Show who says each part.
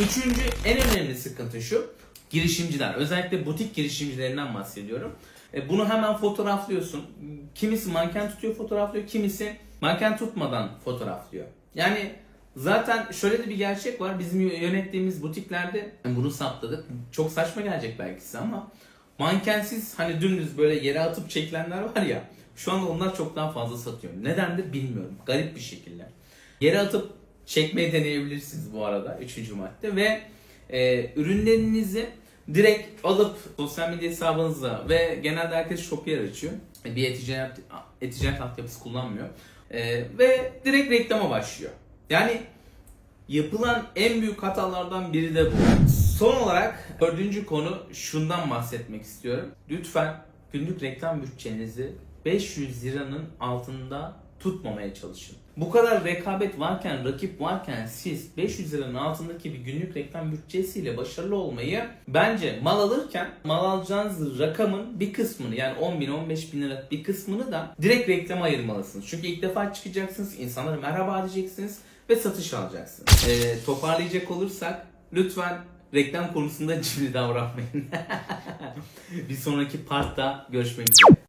Speaker 1: Üçüncü en önemli sıkıntı şu. Girişimciler. Özellikle butik girişimcilerinden bahsediyorum. E, Bunu hemen fotoğraflıyorsun. Kimisi manken tutuyor fotoğraflıyor. Kimisi manken tutmadan fotoğraflıyor. Yani zaten şöyle de bir gerçek var. Bizim yönettiğimiz butiklerde bunu saptadık. Çok saçma gelecek belki size ama mankensiz hani dümdüz böyle yere atıp çekilenler var ya şu anda onlar çok daha fazla satıyor. Nedendir bilmiyorum. Garip bir şekilde. Yere atıp çekmeyi deneyebilirsiniz bu arada. Üçüncü madde ve e, ürünlerinizi direkt alıp sosyal medya hesabınıza ve genelde herkes Shopier açıyor. E, Bir e-ticaret, e-ticaret altyapısı kullanmıyor. E, ve direkt reklama başlıyor. Yani yapılan en büyük hatalardan biri de bu. Son olarak dördüncü konu şundan bahsetmek istiyorum. Lütfen günlük reklam bütçenizi 500 liranın altında tutmamaya çalışın. Bu kadar rekabet varken, rakip varken siz 500 liranın altındaki bir günlük reklam bütçesiyle başarılı olmayı bence mal alırken mal alacağınız rakamın bir kısmını yani 10 bin 15 bin lira bir kısmını da direkt reklama ayırmalısınız. Çünkü ilk defa çıkacaksınız, insanlara merhaba diyeceksiniz ve satış alacaksınız. Ee, toparlayacak olursak lütfen reklam konusunda cimri davranmayın. bir sonraki partta görüşmek üzere.